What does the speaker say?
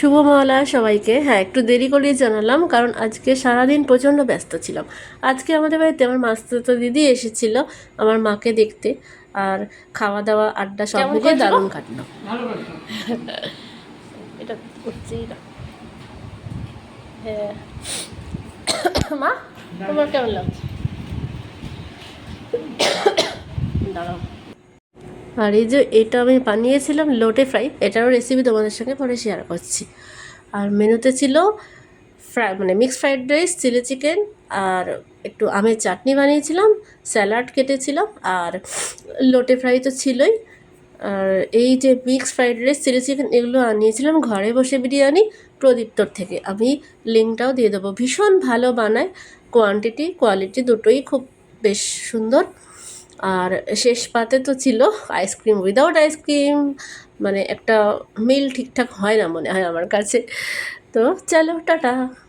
শুভ মহলা সবাইকে। হ্যাঁ একটু দেরি করেই জানালাম কারণ আজকে সারাদিন প্রচণ্ড ব্যস্ত ছিলাম। আজকে আমাদের বাড়িতে আমার মাস্তুতো দিদি এসেছিল আমার মাকে দেখতে। আর খাওয়া দাওয়া আড্ডা সব মিলিয়ে দারুণ কাটলো। এটা করছেই না। হ্যাঁ। মা তোমার কেমন লাগছে? আর এই যে এটা আমি বানিয়েছিলাম লোটে ফ্রাই, এটারও রেসিপি তোমাদের সঙ্গে পরে শেয়ার করছি। আর মেনুতে ছিল ফ্রাই মানে mixed fried rice chilli chicken আর একটু আমের চাটনি বানিয়েছিলাম স্যালাড কেটেছিলাম আর লোটে ফ্রাই তো ছিলই। আর এই যে mixed fried rice chilli chicken এগুলো আনিয়েছিলাম ঘরে বসে বিরিয়ানি প্রদীপ্তর থেকে। আমি লিঙ্কটাও দিয়ে দেবো। ভীষণ ভালো বানায়। কোয়ান্টিটি কোয়ালিটি দুটোই খুব বেশ সুন্দর। আর শেষ পাতে তো ছিল আইসক্রিম উইদাউট আইসক্রিম মানে একটা মিল ঠিকঠাক হয় না মনে হয় আমার কাছে। তো চলো, টাটা।